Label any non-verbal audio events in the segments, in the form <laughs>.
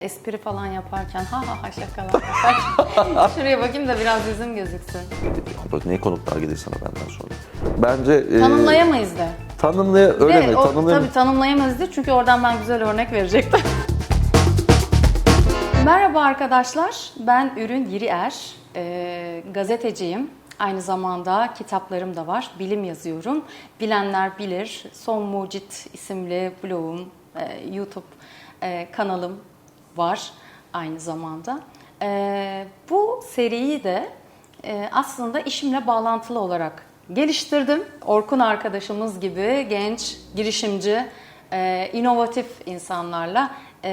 Espri falan yaparken ha ha ha şakalar yaparken <laughs> şuraya bakayım da biraz yüzüm gözüksün. Ne konuklar gelir sana benden sonra. Bence e, Tanımlayamayız de. tanımlaya öyle mi? o, Tanımlaya tabii tanımlayamayız de çünkü oradan ben güzel örnek verecektim. <laughs> Merhaba arkadaşlar, ben Ürün Yiri Er, Ee, gazeteciyim. Aynı zamanda kitaplarım da var, bilim yazıyorum. Bilenler bilir, Son Mucit isimli blogum, e, YouTube e, kanalım var aynı zamanda. E, bu seriyi de e, aslında işimle bağlantılı olarak geliştirdim. Orkun arkadaşımız gibi genç, girişimci, e, inovatif insanlarla e,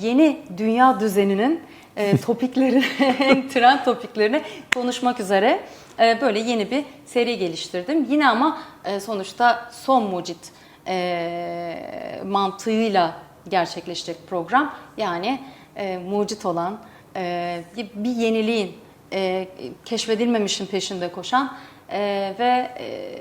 yeni dünya düzeninin e, <laughs> topikleri, <laughs> trend topiklerini konuşmak üzere e, böyle yeni bir seri geliştirdim. Yine ama e, sonuçta son mucit e, mantığıyla gerçekleşecek program. Yani e, mucit olan e, bir yeniliğin, e, keşfedilmemişin peşinde koşan e, ve e,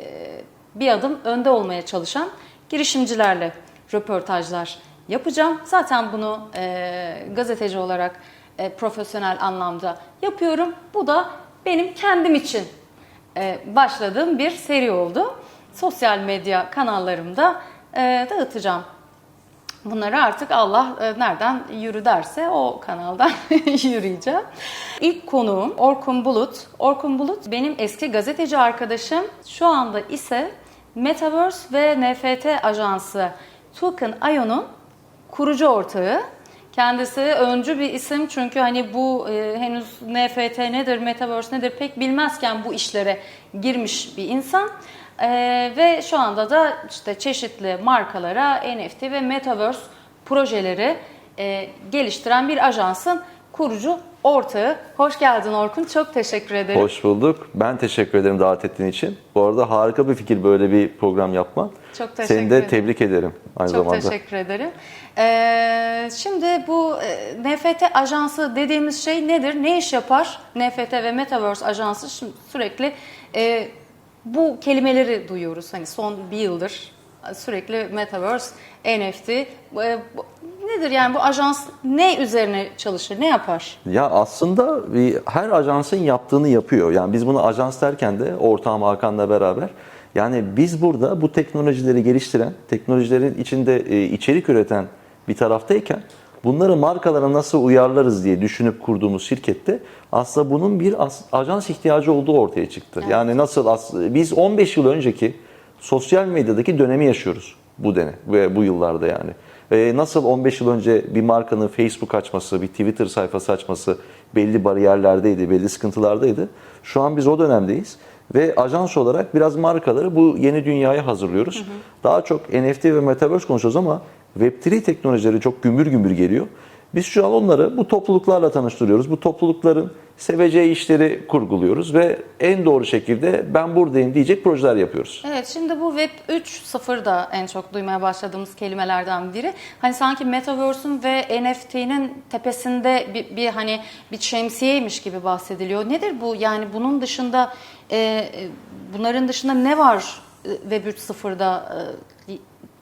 bir adım önde olmaya çalışan girişimcilerle röportajlar yapacağım. Zaten bunu e, gazeteci olarak e, profesyonel anlamda yapıyorum. Bu da benim kendim için e, başladığım bir seri oldu. Sosyal medya kanallarımda e, dağıtacağım. Bunları artık Allah e, nereden yürü derse o kanaldan <laughs> yürüyeceğim. İlk konuğum Orkun Bulut. Orkun Bulut benim eski gazeteci arkadaşım. Şu anda ise Metaverse ve NFT ajansı Token Ion'un kurucu ortağı. Kendisi öncü bir isim çünkü hani bu e, henüz NFT nedir, Metaverse nedir pek bilmezken bu işlere girmiş bir insan. E, ve şu anda da işte çeşitli markalara NFT ve Metaverse projeleri e, geliştiren bir ajansın kurucu ortağı. Hoş geldin Orkun, çok teşekkür ederim. Hoş bulduk. Ben teşekkür ederim davet ettiğin için. Bu arada harika bir fikir böyle bir program yapman. Çok teşekkür Seni de ederim. tebrik ederim aynı Çok zamanda. teşekkür ederim. Ee, şimdi bu e, NFT ajansı dediğimiz şey nedir? Ne iş yapar? NFT ve Metaverse ajansı şimdi sürekli e, bu kelimeleri duyuyoruz. Hani son bir yıldır sürekli Metaverse, NFT. E, nedir yani bu ajans ne üzerine çalışır? Ne yapar? Ya aslında her ajansın yaptığını yapıyor. Yani biz bunu ajans derken de ortağım Hakan'la beraber yani biz burada bu teknolojileri geliştiren, teknolojilerin içinde e, içerik üreten bir taraftayken bunları markalara nasıl uyarlarız diye düşünüp kurduğumuz şirkette aslında bunun bir ajans ihtiyacı olduğu ortaya çıktı. Yani nasıl as- biz 15 yıl önceki sosyal medyadaki dönemi yaşıyoruz bu dene ve bu yıllarda yani. Ee, nasıl 15 yıl önce bir markanın Facebook açması, bir Twitter sayfası açması belli bariyerlerdeydi, belli sıkıntılardaydı. Şu an biz o dönemdeyiz ve ajans olarak biraz markaları bu yeni dünyaya hazırlıyoruz. Daha çok NFT ve Metaverse konuşuyoruz ama Web3 teknolojileri çok gümbür gümbür geliyor. Biz şu an onları bu topluluklarla tanıştırıyoruz. Bu toplulukların seveceği işleri kurguluyoruz ve en doğru şekilde ben buradayım diyecek projeler yapıyoruz. Evet şimdi bu Web 3.0 da en çok duymaya başladığımız kelimelerden biri. Hani sanki Metaverse'ün ve NFT'nin tepesinde bir, bir hani bir şemsiyeymiş gibi bahsediliyor. Nedir bu? Yani bunun dışında e, e, bunların dışında ne var e, Web 3.0'da e,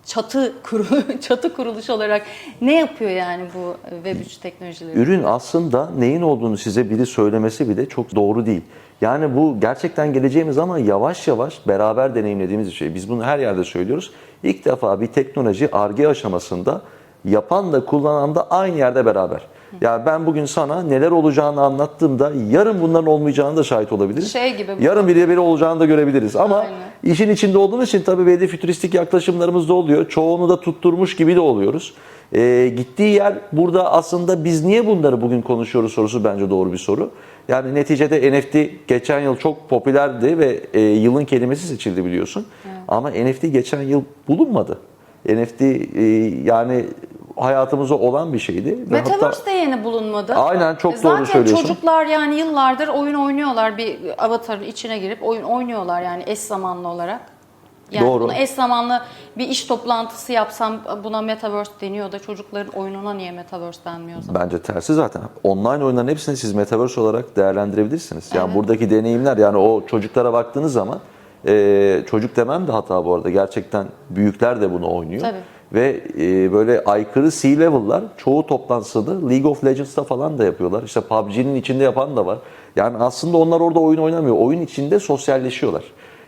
çatı kuru <laughs> çatı kuruluş olarak ne yapıyor yani bu Web 3 teknolojileri? Ürün aslında neyin olduğunu size biri söylemesi bile çok doğru değil. Yani bu gerçekten geleceğimiz ama yavaş yavaş beraber deneyimlediğimiz bir şey. Biz bunu her yerde söylüyoruz. İlk defa bir teknoloji arge aşamasında yapan da kullanan da aynı yerde beraber. Ya ben bugün sana neler olacağını anlattığımda yarın bunların olmayacağını da şahit olabiliriz. Şey gibi. Yarın biri biri olacağını da görebiliriz. Ama Aynen. işin içinde olduğumuz için tabii belli fütüristik yaklaşımlarımız da oluyor. Çoğunu da tutturmuş gibi de oluyoruz. Ee, gittiği yer burada aslında biz niye bunları bugün konuşuyoruz sorusu bence doğru bir soru. Yani neticede NFT geçen yıl çok popülerdi ve e, yılın kelimesi seçildi biliyorsun. Ama NFT geçen yıl bulunmadı. NFT e, yani hayatımızda olan bir şeydi. Hatta- Metaverse de yeni bulunmadı. Aynen, çok doğru Zaten söylüyorsun. çocuklar yani yıllardır oyun oynuyorlar. Bir avatarın içine girip oyun oynuyorlar yani eş zamanlı olarak. Yani Doğru. bunu eş zamanlı bir iş toplantısı yapsam buna Metaverse deniyor da çocukların oyununa niye Metaverse denmiyor o zaman? Bence tersi zaten. Online oyunların hepsini siz metaverse olarak değerlendirebilirsiniz. Yani buradaki deneyimler yani o çocuklara baktığınız zaman e, çocuk demem de hata bu arada. Gerçekten büyükler de bunu oynuyor. Tabii. Ve e, böyle aykırı C-level'lar çoğu toplantısını League of Legends'ta falan da yapıyorlar. İşte PUBG'nin içinde yapan da var. Yani aslında onlar orada oyun oynamıyor. Oyun içinde sosyalleşiyorlar.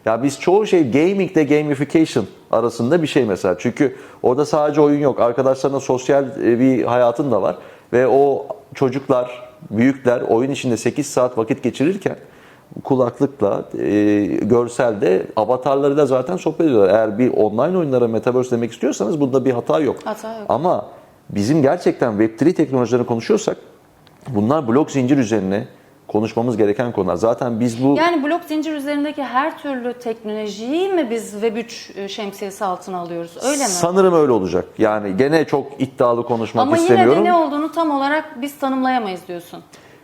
Ya biz çoğu şey gaming de gamification arasında bir şey mesela. Çünkü orada sadece oyun yok. Arkadaşlarına sosyal e, bir hayatın da var. Ve o çocuklar, büyükler oyun içinde 8 saat vakit geçirirken kulaklıkla, e, görselde avatarlarıyla zaten sohbet ediyorlar. Eğer bir online oyunlara metaverse demek istiyorsanız bunda bir hata yok. Hata yok. Ama bizim gerçekten Web3 teknolojilerini konuşuyorsak bunlar blok zincir üzerine konuşmamız gereken konular. Zaten biz bu Yani blok zincir üzerindeki her türlü teknolojiyi mi biz Web3 şemsiyesi altına alıyoruz? Öyle mi? sanırım öyle olacak. Yani gene çok iddialı konuşmak Ama yine istemiyorum. de ne olduğunu tam olarak biz tanımlayamayız diyorsun.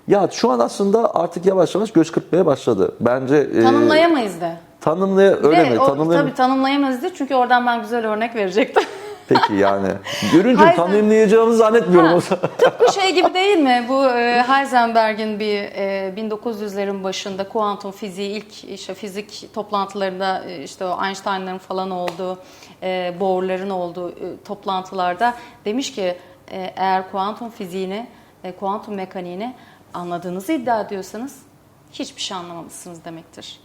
Ya şu an aslında artık yavaş yavaş göz kırpmaya başladı. Bence e, Tanımlayamayız de. tanımlaya öyle Ve mi? o- Tanımlaya Tabii tanımlayamayız de çünkü oradan ben güzel örnek verecektim. <laughs> Peki yani. Görünce tanımlayacağımızı zannetmiyorum Ha, o zaman. <laughs> Tıpkı şey gibi <laughs> değil mi? Bu e, Heisenberg'in bir e, 1900'lerin başında kuantum fiziği ilk işte fizik toplantılarında e, işte o Einstein'ların falan olduğu, e, Bohr'ların olduğu e, toplantılarda demiş ki e, eğer kuantum fiziğini, e, kuantum mekaniğini anladığınızı iddia ediyorsanız hiçbir şey anlamamışsınız demektir.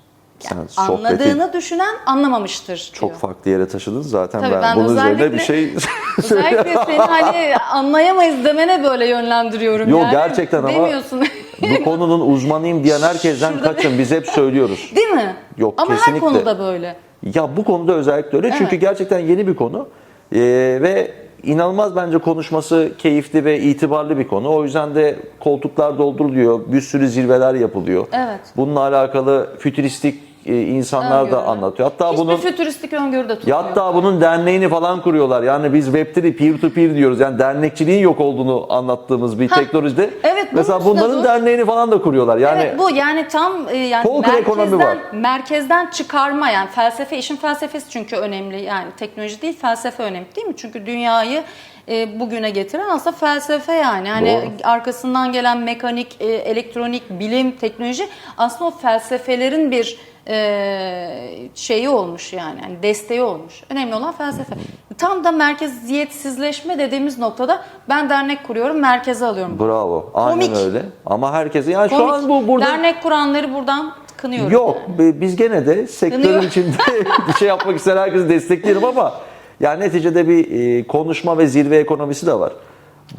Yani Sen anladığını düşünen anlamamıştır diyor. Çok farklı yere taşıdın zaten Tabii ben, ben bunun üzerine bir şey <laughs> Özellikle seni hani anlayamayız demene böyle yönlendiriyorum Yok, yani. gerçekten ama- Demiyorsun. bu konunun uzmanıyım diyen herkesten Şurada kaçın. Biz hep söylüyoruz. Değil mi? Yok, Ama kesinlikle. her konuda böyle. Ya bu konuda özellikle öyle çünkü Evet. gerçekten yeni bir konu Ee, ve inanılmaz bence konuşması keyifli ve itibarlı bir konu. O yüzden de koltuklar dolduruluyor, bir sürü zirveler yapılıyor. Evet. Bununla alakalı fütüristik insanlar Öngörü. da anlatıyor. Hatta Hiçbir bunun fütüristik öngörü de tutmuyor. ya hatta bunun derneğini falan kuruyorlar. Yani biz Web3 peer to peer diyoruz. Yani dernekçiliğin yok olduğunu anlattığımız bir teknolojide. evet, Mesela bunların dur. derneğini falan da kuruyorlar. Yani Evet bu yani tam e, yani Polka ekonomi merkezden, var. merkezden çıkarma yani felsefe işin felsefesi çünkü önemli yani teknoloji değil felsefe önemli değil mi? Çünkü dünyayı e, bugüne getiren aslında felsefe yani. Hani Doğru. arkasından gelen mekanik, e, elektronik, bilim, teknoloji aslında o felsefelerin bir e, şeyi olmuş yani, yani desteği olmuş. Önemli olan felsefe. Tam da merkeziyetsizleşme dediğimiz noktada ben dernek kuruyorum, merkeze alıyorum. bravo. Aynen Komik. öyle. Ama herkese yani şu Komik. an bu burada Dernek kuranları buradan kınıyorum. Yok, bi- biz gene de sektörün Kınıyor. içinde <laughs> bir şey yapmak isteyen herkesi desteklerim ama yani neticede bir e, konuşma ve zirve ekonomisi de var.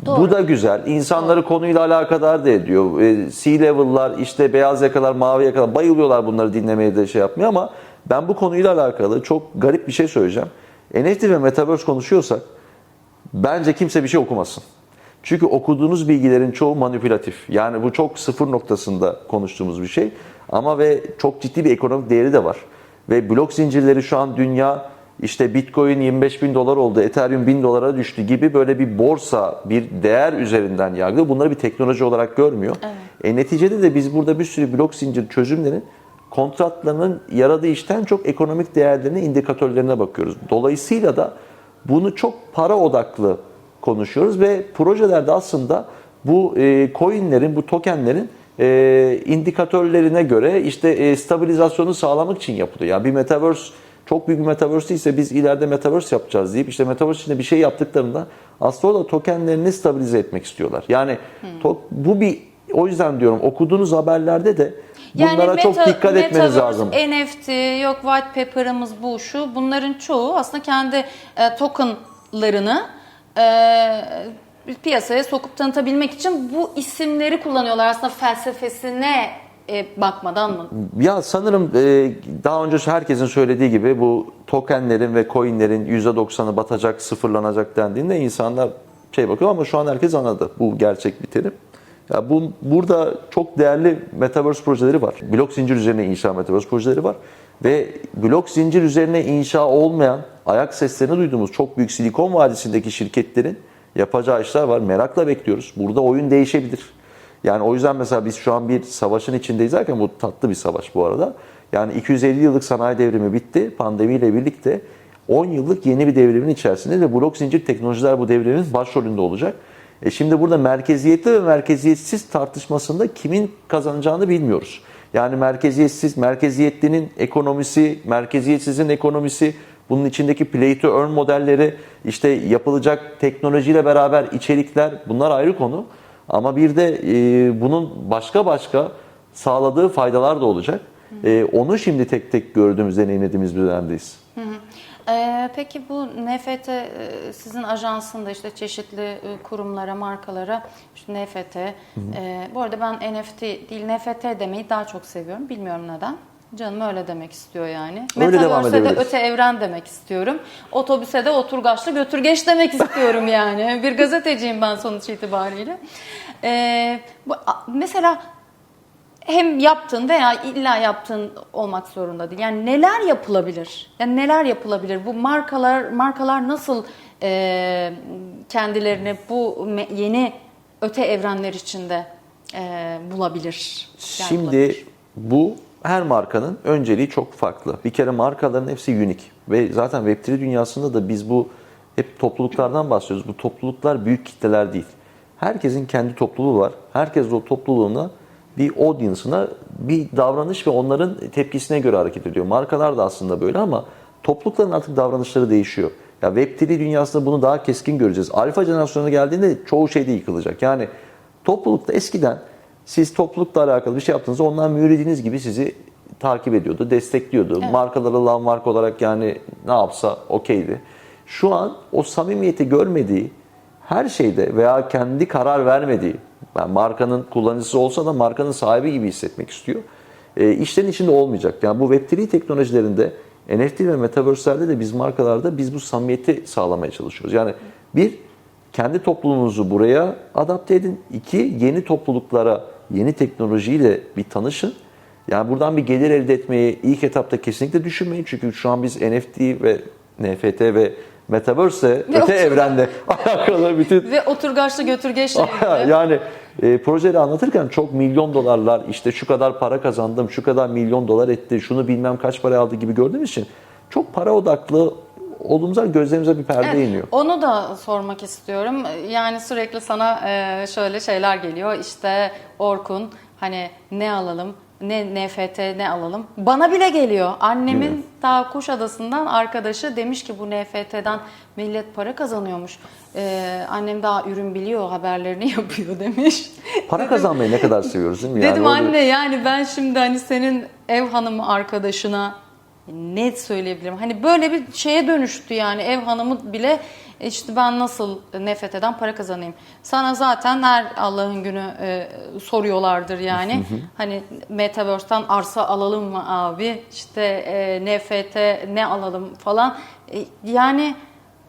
Bu da güzel. İnsanları konuyla alakadar da ediyor. E, C-level'lar, işte beyaz yakalar, mavi yakalar bayılıyorlar bunları dinlemeye de şey yapmıyor ama ben bu konuyla alakalı çok garip bir şey söyleyeceğim. NFT ve Metaverse konuşuyorsak bence kimse bir şey okumasın. Çünkü okuduğunuz bilgilerin çoğu manipülatif. Yani bu çok sıfır noktasında konuştuğumuz bir şey. Ama ve çok ciddi bir ekonomik değeri de var. Ve blok zincirleri şu an dünya işte Bitcoin 25 bin dolar oldu, Ethereum 1000 dolara düştü gibi böyle bir borsa, bir değer üzerinden yargılıyor. Bunları bir teknoloji olarak görmüyor. E, neticede de biz burada bir sürü blok zincir çözümlerin kontratlarının yaradığı işten çok ekonomik değerlerine, indikatörlerine bakıyoruz. Dolayısıyla da bunu çok para odaklı konuşuyoruz ve projelerde aslında bu e, coinlerin, bu tokenlerin e, indikatörlerine göre işte e, stabilizasyonu sağlamak için yapılıyor. Yani bir metaverse çok büyük bir metaverse değilse biz ileride metaverse yapacağız deyip işte metaverse içinde bir şey yaptıklarında aslında orada tokenlerini stabilize etmek istiyorlar. Yani to- bu bir o yüzden diyorum okuduğunuz haberlerde de bunlara çok meta- dikkat etmeniz Metaverse, lazım. NFT, yok white paper'ımız bu şu. Bunların çoğu aslında kendi e, tokenlarını e, piyasaya sokup tanıtabilmek için bu isimleri kullanıyorlar. Aslında felsefesine e, bakmadan mı? Ya sanırım e, daha önce herkesin söylediği gibi bu tokenlerin ve coinlerin %90'ı batacak, sıfırlanacak dendiğinde insanlar şey bakıyor ama şu an herkes anladı. Bu gerçek bir terim. Ya bu burada çok değerli metaverse projeleri var. Blok zincir üzerine inşa metaverse projeleri var ve blok zincir üzerine inşa olmayan ayak seslerini duyduğumuz çok büyük Silikon Vadisi'ndeki şirketlerin yapacağı işler var. Merakla bekliyoruz. Burada oyun değişebilir. Yani o yüzden mesela biz şu an bir savaşın içindeyiz derken bu tatlı bir savaş bu arada. Yani 250 yıllık sanayi devrimi bitti. Pandemiyle birlikte 10 yıllık yeni bir devrimin içerisinde ve blok zincir teknolojiler bu devrimin başrolünde olacak. E şimdi burada merkeziyetli ve merkeziyetsiz tartışmasında kimin kazanacağını bilmiyoruz. Yani merkeziyetsiz, merkeziyetlinin ekonomisi, merkeziyetsizin ekonomisi Bunun içindeki play to earn modelleri, işte yapılacak teknolojiyle beraber içerikler bunlar ayrı konu. Ama bir de e, bunun başka başka sağladığı faydalar da olacak. E, onu şimdi tek tek gördüğümüz, deneyimlediğimiz bir dönemdeyiz. Ee, peki bu NFT e, sizin ajansında işte çeşitli e, kurumlara, markalara işte NFT. e, bu arada ben NFT değil NFT demeyi daha çok seviyorum. Bilmiyorum neden. Canım öyle demek istiyor yani. Öyle devam Metaverse'e de edebiliriz. öte evren demek istiyorum. Otobüse de oturgaçlı götürgeç demek istiyorum yani. <laughs> Bir gazeteciyim ben sonuç itibariyle. Ee, bu, a- mesela hem yaptın veya illa yaptığın olmak zorunda değil. Yani neler yapılabilir? Yani neler yapılabilir? Bu markalar markalar nasıl e, kendilerini bu me- yeni öte evrenler içinde e, bulabilir? Yani Şimdi bulabilir. bu her markanın önceliği çok farklı. Bir kere markaların hepsi unik ve zaten Web3 dünyasında da biz bu hep topluluklardan bahsediyoruz. Bu topluluklar büyük kitleler değil. Herkesin kendi topluluğu var. Herkes o topluluğuna bir audience'ına bir davranış ve onların tepkisine göre hareket ediyor. Markalar da aslında böyle ama toplulukların artık davranışları değişiyor. Ya Web3 dünyasında bunu daha keskin göreceğiz. Alfa jenerasyonu geldiğinde çoğu şey de yıkılacak. Yani toplulukta eskiden siz toplulukla alakalı bir şey yaptığınızda onlar müridiniz gibi sizi takip ediyordu, destekliyordu. Markaları lan marka olarak yani ne yapsa okeydi. Şu an o samimiyeti görmediği her şeyde veya kendi karar vermediği, yani markanın kullanıcısı olsa da markanın sahibi gibi hissetmek istiyor. E, işlerin içinde olmayacak. Yani bu Web3 teknolojilerinde NFT ve Metaverse'lerde de biz markalarda biz bu samimiyeti sağlamaya çalışıyoruz. Yani bir, kendi topluluğunuzu buraya adapte edin. İki, yeni topluluklara, yeni teknolojiyle bir tanışın. Yani buradan bir gelir elde etmeyi ilk etapta kesinlikle düşünmeyin. Çünkü şu an biz NFT ve NFT ve Metaverse öte otur- evrende <laughs> alakalı bütün ve oturgaçlı götürgeçle <laughs> yani e, projeleri anlatırken çok milyon dolarlar işte şu kadar para kazandım, şu kadar milyon dolar etti, şunu bilmem kaç para aldı gibi gördüğümüz için çok para odaklı olduğumuzda gözlerimize bir perde Evet, iniyor. Onu da sormak istiyorum. Yani sürekli sana e, şöyle şeyler geliyor. İşte Orkun hani ne alalım, ne NFT ne alalım. Bana bile geliyor. Annemin daha Kuşadası'ndan arkadaşı demiş ki bu NFT'den millet para kazanıyormuş. E, annem daha ürün biliyor, haberlerini <laughs> yapıyor demiş. Para kazanmayı ne kadar seviyoruz değil mi? Dedim orada- anne yani ben şimdi hani senin ev hanımı arkadaşına ne söyleyebilirim? Hani böyle bir şeye dönüştü yani ev hanımı bile işte ben nasıl NFT'den para kazanayım? Sana zaten her Allah'ın günü e, soruyorlardır yani. hani Metaverse'ten arsa alalım mı abi? İşte e, NFT ne alalım falan. E, yani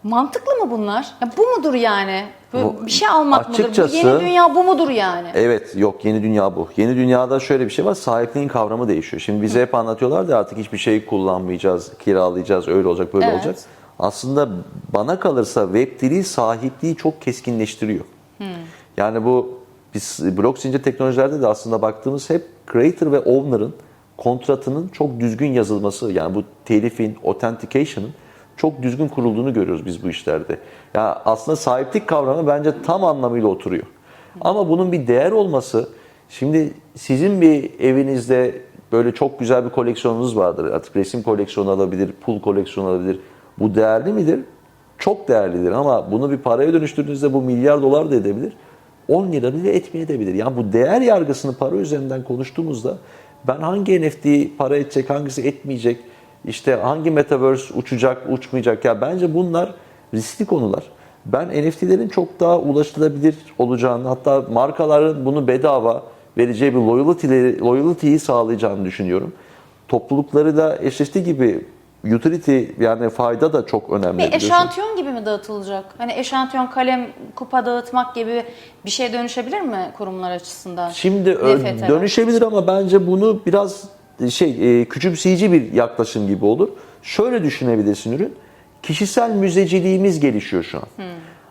mantıklı mı bunlar? Ya bu mudur yani? Bu- bir şey almak mıdır? Bu açıkçası- yeni dünya bu mudur yani? Evet yok yeni dünya bu. Yeni dünyada şöyle bir şey var sahipliğin kavramı değişiyor. Şimdi bize hep anlatıyorlar da artık hiçbir şey kullanmayacağız, kiralayacağız, öyle olacak böyle Evet. olacak. Aslında bana kalırsa Web3 sahipliği çok keskinleştiriyor. Yani bu biz blok zincir teknolojilerde de aslında baktığımız hep creator ve owner'ın kontratının çok düzgün yazılması yani bu telifin, authentication'ın çok düzgün kurulduğunu görüyoruz biz bu işlerde. Yani aslında sahiplik kavramı bence tam anlamıyla oturuyor. Ama bunun bir değer olması, şimdi sizin bir evinizde böyle çok güzel bir koleksiyonunuz vardır. Artık resim koleksiyonu alabilir, pul koleksiyonu alabilir. Bu değerli midir? Çok değerlidir ama bunu bir paraya dönüştürdüğünüzde bu milyar dolar da edebilir. 10 lira bile etmeyebilir. Yani bu değer yargısını para üzerinden konuştuğumuzda ben hangi NFT para edecek, hangisi etmeyecek, işte hangi metaverse uçacak, uçmayacak ya bence bunlar riskli konular. Ben NFT'lerin çok daha ulaşılabilir olacağını hatta markaların bunu bedava vereceği bir loyalty, loyalty'yi sağlayacağını düşünüyorum. Toplulukları da eşleştiği gibi utility yani fayda da çok önemli. Bir biliyorsun. eşantiyon gibi mi dağıtılacak? Hani eşantiyon kalem kupa dağıtmak gibi bir şey dönüşebilir mi kurumlar açısından? Şimdi dönüşebilir ama bence bunu biraz şey e, küçümseyici bir yaklaşım gibi olur. Şöyle düşünebilirsin ürün. Kişisel müzeciliğimiz gelişiyor şu an.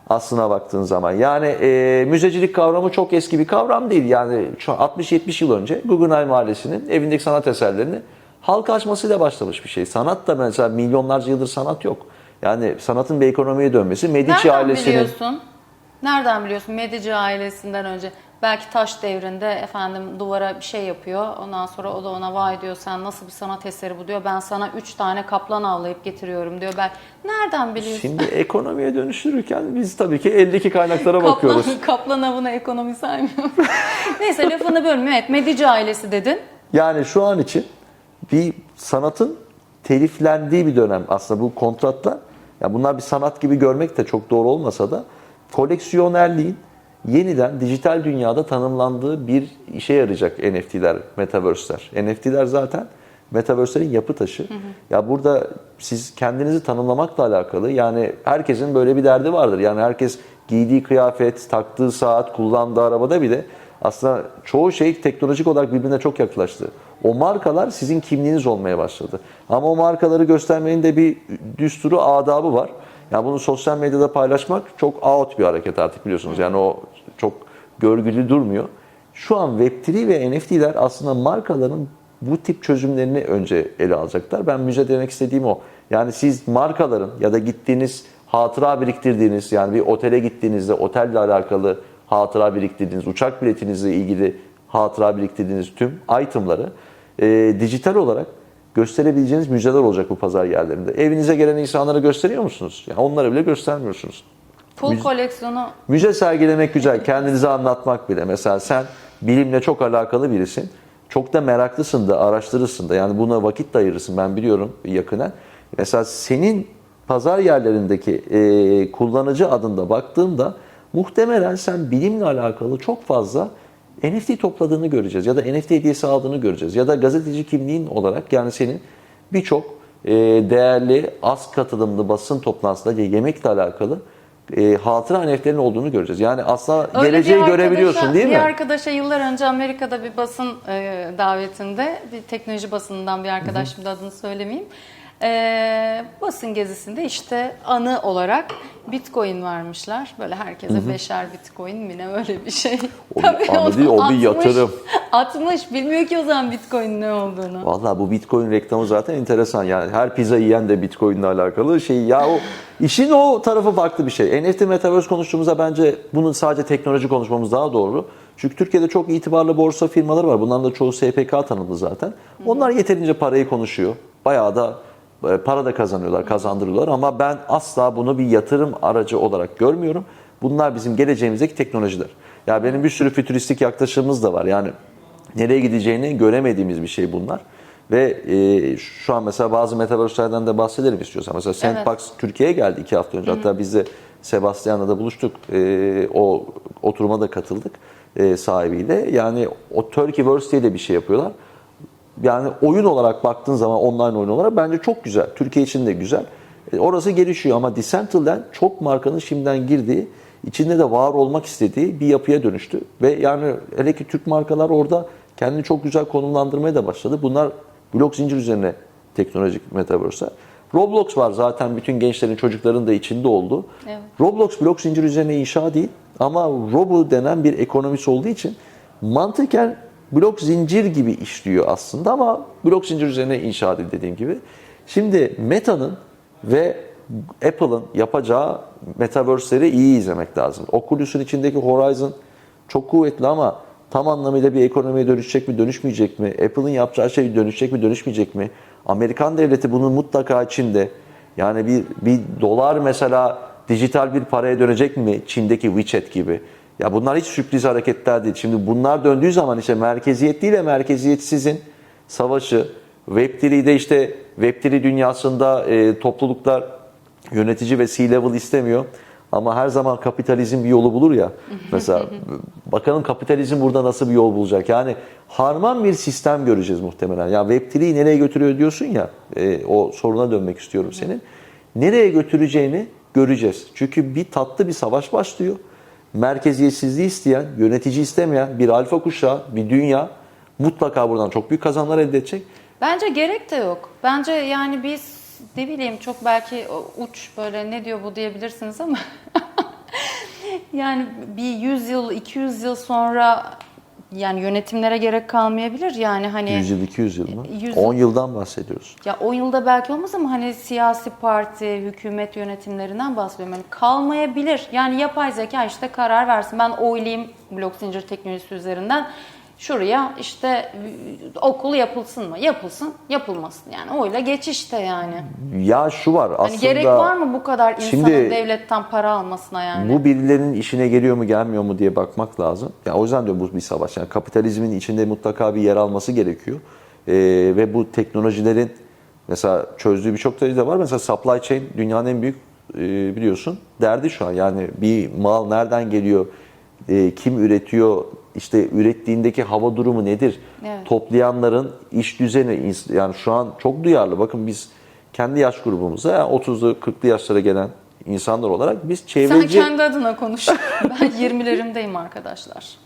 Aslına baktığın zaman. Yani e, müzecilik kavramı çok eski bir kavram değil. Yani şu an 60-70 yıl önce Guggenheim Mahallesi'nin evindeki sanat eserlerini halka açmasıyla başlamış bir şey. Sanat da mesela milyonlarca yıldır sanat yok. Yani sanatın bir ekonomiye dönmesi Medici Nereden ailesinin biliyorsun? Nereden biliyorsun? Medici ailesinden önce. Belki taş devrinde efendim duvara bir şey yapıyor. Ondan sonra o da ona vay diyor sen nasıl bir sanat eseri bu diyor. Ben sana üç tane kaplan avlayıp getiriyorum diyor. Ben nereden biliyorsun? Şimdi ekonomiye dönüştürürken biz tabii ki eldeki kaynaklara bakıyoruz. Kaplan, <laughs> kaplan avına ekonomi saymıyorum. <laughs> Neyse lafını bölmüyor. Evet Medici ailesi dedin. Yani şu an için bir sanatın teliflendiği bir dönem aslında bu kontratla. Ya bunlar bir sanat gibi görmek de çok doğru olmasa da koleksiyonerliğin yeniden dijital dünyada tanımlandığı bir işe yarayacak NFT'ler, metaverse'ler. NFT'ler zaten metaverse'lerin yapı taşı. Ya burada siz kendinizi tanımlamakla alakalı yani herkesin böyle bir derdi vardır. Yani herkes giydiği kıyafet, taktığı saat, kullandığı arabada bile aslında çoğu şey teknolojik olarak birbirine çok yaklaştı. O markalar sizin kimliğiniz olmaya başladı. Ama o markaları göstermenin de bir düsturu, adabı var. Yani bunu sosyal medyada paylaşmak çok out bir hareket artık biliyorsunuz. Yani o görgülü durmuyor. Şu an Web3 ve NFT'ler aslında markaların bu tip çözümlerini önce ele alacaklar. Ben müze demek istediğim o. Yani siz markaların ya da gittiğiniz hatıra biriktirdiğiniz yani bir otele gittiğinizde otelle alakalı hatıra biriktirdiğiniz, uçak biletinizle ilgili hatıra biriktirdiğiniz tüm itemları e, dijital olarak gösterebileceğiniz müzeler olacak bu pazar yerlerinde. Evinize gelen insanlara gösteriyor musunuz? Yani onlara bile göstermiyorsunuz. Full Müze- koleksiyonu Müze sergilemek güzel, kendinizi anlatmak bile. Mesela sen bilimle çok alakalı birisin. Çok da meraklısın da, araştırırsın da. Yani buna vakit de ayırırsın ben biliyorum yakından. Mesela senin pazar yerlerindeki e, kullanıcı adında baktığımda muhtemelen sen bilimle alakalı çok fazla NFT topladığını göreceğiz. Ya da NFT hediyesi aldığını göreceğiz. Ya da gazeteci kimliğin olarak yani senin birçok e, değerli, az katılımlı basın toplantısında yemekle alakalı e, hatıra NFT'lerin olduğunu göreceğiz. Yani aslında Öyle geleceği bir görebiliyorsun değil bir mi? arkadaşa yıllar önce Amerika'da bir basın e, davetinde bir teknoloji basınından bir arkadaş şimdi adını söylemeyeyim. E, basın gezisinde işte anı olarak Bitcoin vermişler. Böyle herkese beşer Bitcoin mi ne öyle bir şey. O bir anı değil, o bir 60 yatırım. <laughs> 60 bilmiyor ki o zaman Bitcoin ne olduğunu. Vallahi bu Bitcoin reklamı zaten enteresan. Yani her pizza yiyen de Bitcoin'le alakalı şey. Ya o <laughs> işin o tarafı farklı bir şey. NFT Metaverse konuştuğumuzda bence bunun sadece teknoloji konuşmamız daha doğru. Çünkü Türkiye'de çok itibarlı borsa firmaları var. Bunların da çoğu SPK tanımlı zaten. Onlar yeterince parayı konuşuyor. Bayağı da e, para da kazanıyorlar, kazandırıyorlar ama ben asla bunu bir yatırım aracı olarak görmüyorum. Bunlar bizim geleceğimizdeki teknolojiler. Ya benim bir sürü fütüristik yaklaşımımız da var. Yani nereye gideceğini göremediğimiz bir şey bunlar. Ve e, şu an mesela bazı metaverse'lerden de bahsedelim istiyorsan. Mesela Sandbox Türkiye'ye geldi iki hafta önce. Hatta biz de Sebastian'la da buluştuk. E, o oturuma da katıldık e, sahibiyle. Yani o Turkeyverse diye de bir şey yapıyorlar. Yani oyun olarak baktığın zaman online oyun olarak bence çok güzel. Türkiye için de güzel. E, orası gelişiyor ama Decentraland çok markanın şimdiden girdiği, içinde de var olmak istediği bir yapıya dönüştü. Ve yani hele ki Türk markalar orada kendini çok güzel konumlandırmaya da başladı. Bunlar blok zincir üzerine teknolojik metaverse'ler. Roblox var zaten bütün gençlerin, çocukların da içinde olduğu. Evet. Roblox blok zincir üzerine inşa değil ama Robu denen bir ekonomisi olduğu için mantıken blok zincir gibi işliyor aslında ama blok zincir üzerine inşa edildi dediğim gibi. Şimdi Meta'nın ve Apple'ın yapacağı metaverse'leri iyi izlemek lazım. Oculus'un içindeki Horizon çok kuvvetli ama tam anlamıyla bir ekonomiye dönüşecek mi, dönüşmeyecek mi? Apple'ın yapacağı şey dönüşecek mi, dönüşmeyecek mi? Amerikan devleti bunun mutlaka içinde. Yani bir, bir dolar mesela dijital bir paraya dönecek mi? Çin'deki WeChat gibi. Ya bunlar hiç sürpriz hareketler değil. Şimdi bunlar döndüğü zaman işte merkeziyetliyle merkeziyetsizin savaşı, Web3'de işte Web3 dünyasında e, topluluklar yönetici ve C-level istemiyor. Ama her zaman kapitalizm bir yolu bulur ya. <laughs> Mesela bakalım kapitalizm burada nasıl bir yol bulacak. Yani harman bir sistem göreceğiz muhtemelen. Ya Web3'yi nereye götürüyor diyorsun ya. e, o soruna dönmek istiyorum senin. Nereye götüreceğini göreceğiz. Çünkü bir tatlı bir savaş başlıyor. Merkeziyetsizliği isteyen, yönetici istemeyen bir alfa kuşağı, bir dünya mutlaka buradan çok büyük kazanlar elde edecek. Bence gerek de yok. Bence yani biz ne bileyim çok belki o uç böyle ne diyor bu diyebilirsiniz ama <laughs> yani bir 100 yıl 200 yıl sonra yani yönetimlere gerek kalmayabilir. Yani hani 100 yıl, 200 yıl mı? 100 10 yıldan bahsediyoruz. ya o yılda belki olmaz ama hani siyasi parti, hükümet yönetimlerinden bahsediyorum. Yani kalmayabilir. Yani yapay zeka işte karar versin. Ben oylayayım blok zincir teknolojisi üzerinden. Şuraya işte okul yapılsın mı? Yapılsın, yapılmasın. Yani oyla geç işte yani. Ya şu var aslında... Hani gerek var mı bu kadar insanın Şimdi- devletten para almasına yani? Bu birilerinin işine geliyor mu gelmiyor mu diye bakmak lazım. Ya o yüzden diyorum bu bir savaş. Yani kapitalizmin içinde mutlaka bir yer alması gerekiyor. Ee, ve bu teknolojilerin mesela çözdüğü birçok de var. Mesela supply chain dünyanın en büyük e, biliyorsun derdi şu an. Yani bir mal nereden geliyor, e, kim üretiyor, işte ürettiğindeki hava durumu nedir? Evet. Toplayanların iş düzeni yani şu an çok duyarlı. Bakın biz kendi yaş grubumuza yani 30'lu 40'lı yaşlara gelen insanlar olarak biz Sen çevreci kendi adına konuş. <laughs> ben 20'lerimdeyim arkadaşlar.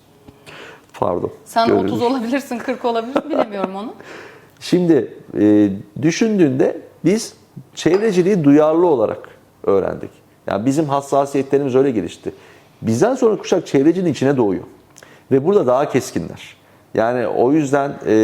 pardon. Sen görürüz. 30 olabilirsin, 40 olabilirsin bilemiyorum onu. Şimdi e, düşündüğünde biz çevreciliği duyarlı olarak öğrendik. Yani bizim hassasiyetlerimiz öyle gelişti. Bizden sonra kuşak çevrecinin içine doğuyor. Ve burada daha keskinler. Yani o yüzden e,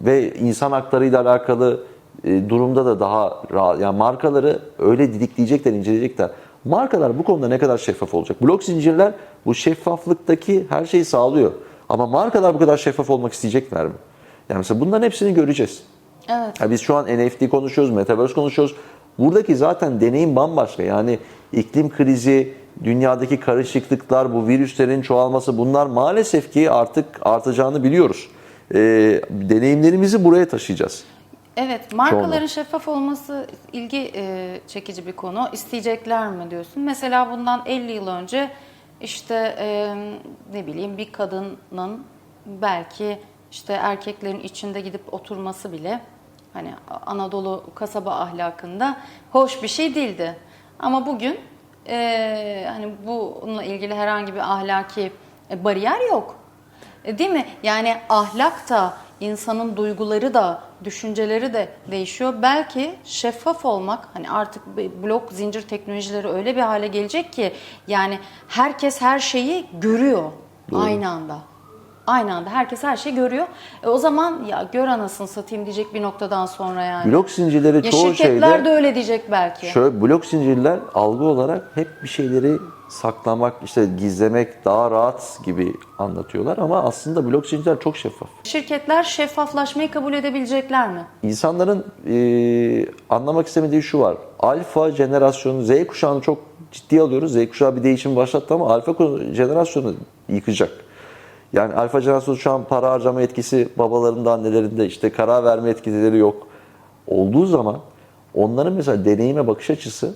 ve insan haklarıyla alakalı e, durumda da daha rahat. Yani markaları öyle didikleyecekler, inceleyecekler. Markalar bu konuda ne kadar şeffaf olacak? Blok zincirler bu şeffaflıktaki her şeyi sağlıyor. Ama markalar bu kadar şeffaf olmak isteyecekler mi? Yani mesela bunların hepsini göreceğiz. Evet. Ya biz şu an NFT konuşuyoruz, Metaverse konuşuyoruz. Buradaki zaten deneyim bambaşka. Yani iklim krizi, dünyadaki karışıklıklar, bu virüslerin çoğalması bunlar maalesef ki artık artacağını biliyoruz. Ee, deneyimlerimizi buraya taşıyacağız. Evet, markaların şeffaf olması ilgi e, çekici bir konu. İsteyecekler mi diyorsun? Mesela bundan 50 yıl önce işte e, ne bileyim bir kadının belki işte erkeklerin içinde gidip oturması bile hani Anadolu kasaba ahlakında hoş bir şey değildi. Ama bugün e, hani bununla ilgili herhangi bir ahlaki e, bariyer yok. E, Değil mi? Yani ahlak da, insanın duyguları da, düşünceleri de değişiyor. Belki şeffaf olmak, hani artık blok zincir teknolojileri öyle bir hale gelecek ki yani herkes her şeyi görüyor aynı anda. Aynı anda herkes her şeyi görüyor. E o zaman ya gör anasını satayım diyecek bir noktadan sonra yani. Blok zincirleri ya çoğu şirketler şeyde de öyle diyecek belki. şöyle blok zincirler algı olarak hep bir şeyleri saklamak, işte gizlemek daha rahat gibi anlatıyorlar ama aslında blok zincirler çok şeffaf. Şirketler şeffaflaşmayı kabul edebilecekler mi? İnsanların e, anlamak istemediği şu var. Alfa jenerasyonu, Z kuşağını çok ciddiye alıyoruz. Z kuşağı bir değişim başlattı ama alfa jenerasyonu yıkacak. Yani alfa jenerasyonu şu an para harcama etkisi babalarında, annelerinde işte karar verme etkileri yok. Olduğu zaman onların mesela deneyime bakış açısı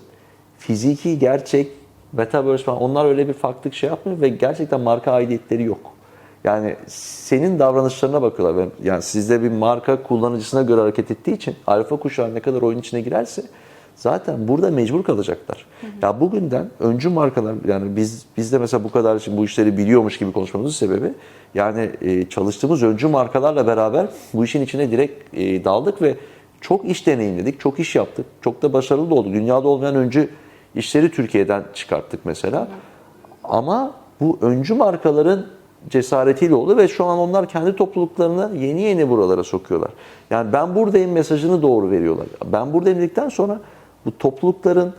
fiziki, gerçek, metaverse falan onlar öyle bir farklılık şey yapmıyor ve gerçekten marka aidiyetleri yok. Yani senin davranışlarına bakıyorlar. Yani sizde bir marka kullanıcısına göre hareket ettiği için alfa kuşağı ne kadar oyun içine girerse zaten burada mecbur kalacaklar. Ya bugünden öncü markalar yani biz biz de mesela bu kadar şimdi bu işleri biliyormuş gibi konuşmamızın sebebi yani e, çalıştığımız öncü markalarla beraber bu işin içine direkt e, daldık ve çok iş deneyimledik, çok iş yaptık. Çok da başarılı da olduk. Dünyada olmayan öncü işleri Türkiye'den çıkarttık mesela. Ama bu öncü markaların cesaretiyle oldu ve şu an onlar kendi topluluklarını yeni yeni buralara sokuyorlar. Yani ben buradayım mesajını doğru veriyorlar. Ben buradayım dedikten sonra bu toplulukların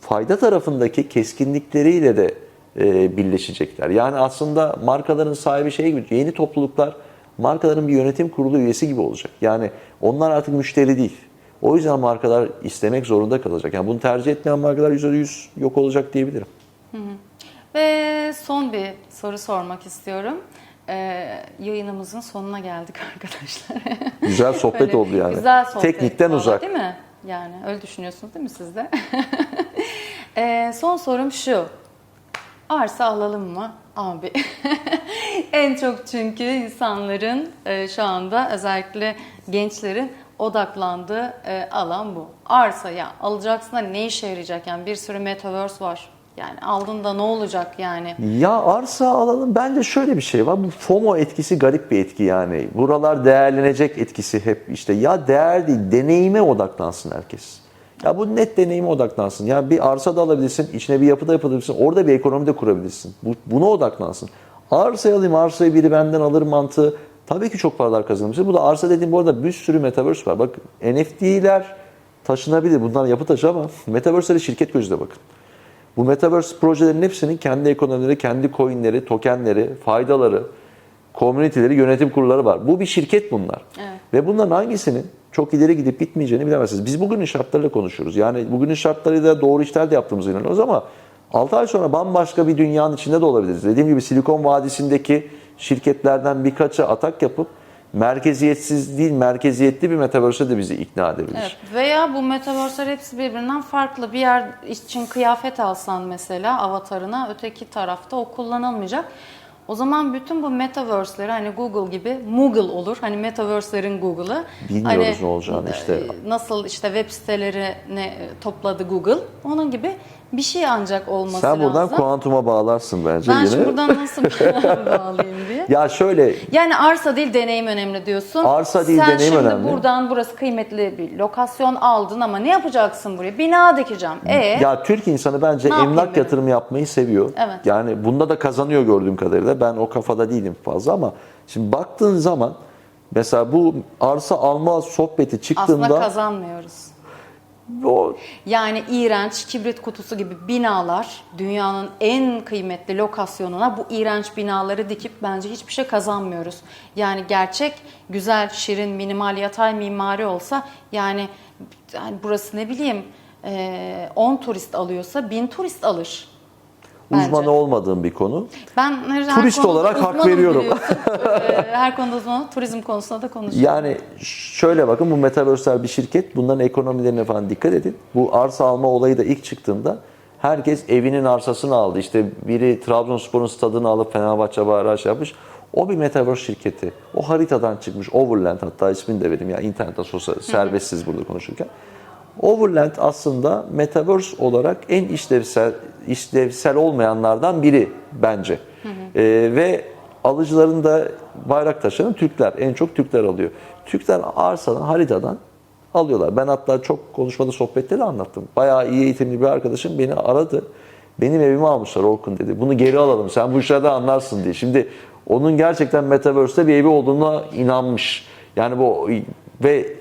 fayda tarafındaki keskinlikleriyle de e, birleşecekler. Yani aslında markaların sahibi şey gibi yeni topluluklar markaların bir yönetim kurulu üyesi gibi olacak. Yani onlar artık müşteri değil. O yüzden markalar istemek zorunda kalacak. Yani bunu tercih etmeyen markalar %100 yok olacak diyebilirim. Ve son bir soru sormak istiyorum. Ee, yayınımızın sonuna geldik <laughs> arkadaşlar. Güzel sohbet oldu yani. Güzel sohbet. Teknikten valla, uzak. Değil mi? Yani öyle düşünüyorsunuz değil mi siz de? <laughs> Ee, son sorum şu. Arsa alalım mı? Abi. <laughs> en çok çünkü insanların e, şu anda özellikle gençlerin odaklandığı e, alan bu. Arsa ya alacaksın da ne işe yarayacak? Yani bir sürü metaverse var. Yani aldın da ne olacak yani? Ya arsa alalım. Bence şöyle bir şey var. Bu FOMO etkisi garip bir etki yani. Buralar değerlenecek etkisi hep işte. Ya değer değil, deneyime odaklansın herkes. Ya bu net deneyime odaklansın. Ya bir arsa da alabilirsin, içine bir yapı da yapabilirsin. Orada bir ekonomi de kurabilirsin. Bu, buna odaklansın. Arsayı alayım, arsayı biri benden alır mantığı. Tabii ki çok paralar kazanmıştır. Bu da arsa dediğim bu arada bir sürü metaverse var. Bak NFT'ler taşınabilir. Bunlar yapı taşı ama <laughs> metaverse'lere şirket gözüyle bakın. Bu metaverse projelerin hepsinin kendi ekonomileri, kendi coinleri, tokenleri, faydaları, community'leri, yönetim kurulları var. Bu bir şirket bunlar. Evet. Ve bunların hangisinin çok ileri gidip gitmeyeceğini bilemezsiniz. Biz bugünün şartlarıyla konuşuyoruz. Yani bugünün şartlarıyla doğru işler de yaptığımızı inanıyoruz ama 6 ay sonra bambaşka bir dünyanın içinde de olabiliriz. Dediğim gibi Silikon Vadisi'ndeki şirketlerden birkaçı atak yapıp merkeziyetsiz değil, merkeziyetli bir metaverse'e de bizi ikna edebilir. Evet. Veya bu metaverse'ler hepsi birbirinden farklı. Bir yer için kıyafet alsan mesela avatarına öteki tarafta o kullanılmayacak. O zaman bütün bu metaverse'leri hani Google gibi Google olur. Hani metaverse'lerin Google'ı. Bilmiyoruz Hani, ne olacağını işte. e, Nasıl işte web sitelerini topladı Google. Onun gibi bir şey ancak olması Sen buradan lazım. kuantuma bağlarsın bence ben yine. şimdi buradan nasıl <laughs> <laughs> bağlayayım diye. Ya şöyle Yani arsa değil deneyim önemli diyorsun. Arsa değil, Sen deneyim şimdi önemli. buradan burası kıymetli bir lokasyon aldın ama ne yapacaksın buraya? Bina dikeceğim. E Ya Türk insanı bence emlak ben? yatırımı yapmayı seviyor. Evet. Yani bunda da kazanıyor gördüğüm kadarıyla. Ben o kafada değilim fazla ama şimdi baktığın zaman mesela bu arsa alma sohbeti aslında çıktığında kazanmıyoruz. O Yani iğrenç kibrit kutusu gibi binalar dünyanın en kıymetli lokasyonuna bu iğrenç binaları dikip bence hiçbir şey kazanmıyoruz. Yani gerçek, güzel, şirin, minimal yatay mimari olsa yani, yani burası ne bileyim e, 10 turist alıyorsa 1000 turist alır. Bence. uzmanı olmadığım bir konu. Ben her, Turist olarak hak veriyorum. <laughs> Ee, her konuda uzmanım. Turizm konusunda da konuşuyorum. Yani şöyle bakın bu metaverse'ler bir şirket. Bunların ekonomilerine falan dikkat edin. Bu arsa alma olayı da ilk çıktığında herkes evinin arsasını aldı. İşte biri Trabzonspor'un stadını alıp Fenerbahçe bayrağı şey yapmış. O bir metaverse şirketi. O haritadan çıkmış. Overland hatta ismini de vereyim. Ya internette sosyal serbestsiz burada konuşurken. Overland aslında metaverse olarak en işlevsel işlevsel olmayanlardan biri bence. Ee, ve alıcıların da bayrak taşıyan Türkler. En çok Türkler alıyor. Türkler arsadan, haritadan alıyorlar. Ben hatta çok konuşmada sohbette de anlattım. Bayağı iyi eğitimli bir arkadaşım beni aradı. Benim evimi almışlar Orkun dedi. Bunu geri alalım. Sen bu işlerden anlarsın diye. Şimdi onun gerçekten Metaverse'te bir evi olduğuna inanmış. Yani bu ve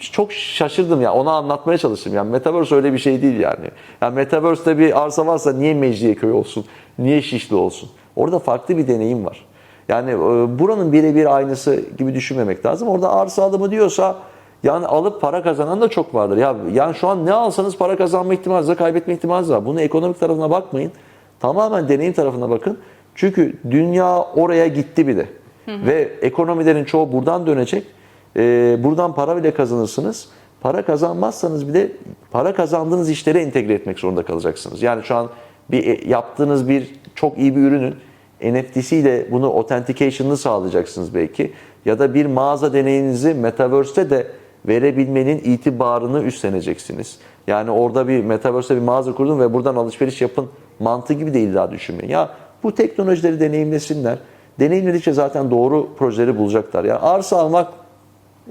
çok şaşırdım ya. Ona anlatmaya çalıştım. Yani Metaverse öyle bir şey değil yani. Yani Metaverse'te bir arsa varsa niye Mecidiyeköy olsun? Niye Şişli olsun? Orada farklı bir deneyim var. Yani e, buranın birebir aynısı gibi düşünmemek lazım. Orada arsa alımı diyorsa yani alıp para kazanan da çok vardır. Ya yani şu an ne alsanız para kazanma ihtimaliniz var, kaybetme ihtimaliniz var. Bunun ekonomik tarafına bakmayın. Tamamen deneyim tarafına bakın. Çünkü dünya oraya gitti bir de. Ve ekonomilerin çoğu buradan dönecek. Ee, buradan para bile kazanırsınız. Para kazanmazsanız bile para kazandığınız işlere entegre etmek zorunda kalacaksınız. Yani şu an bir e, yaptığınız bir çok iyi bir ürünün NFT'siyle bunu authentication'ını sağlayacaksınız belki. Ya da bir mağaza deneyinizi Metaverse'te de verebilmenin itibarını üstleneceksiniz. Yani orada bir Metaverse'te bir mağaza kurdun ve buradan alışveriş yapın mantığı gibi değil daha düşünmeyin. Ya bu teknolojileri deneyimlesinler. Deneyimledikçe zaten doğru projeleri bulacaklar. Ya arsa almak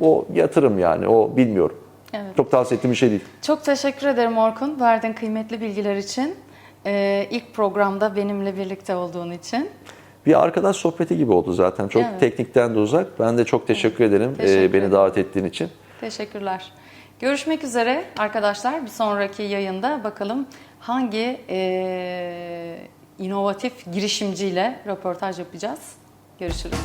o yatırım yani o bilmiyorum. Evet. Çok tavsiye ettiğim bir şey değil. Çok teşekkür ederim Orkun. Verdiğin kıymetli bilgiler için. Ee, ilk programda benimle birlikte olduğun için. Bir arkadaş sohbeti gibi oldu zaten. Çok Evet. teknikten de uzak. Ben de çok teşekkür ederim Teşekkür e, beni ederim. davet ettiğin için. Teşekkürler. Görüşmek üzere arkadaşlar. Bir sonraki yayında bakalım hangi eee, inovatif girişimciyle röportaj yapacağız. Görüşürüz.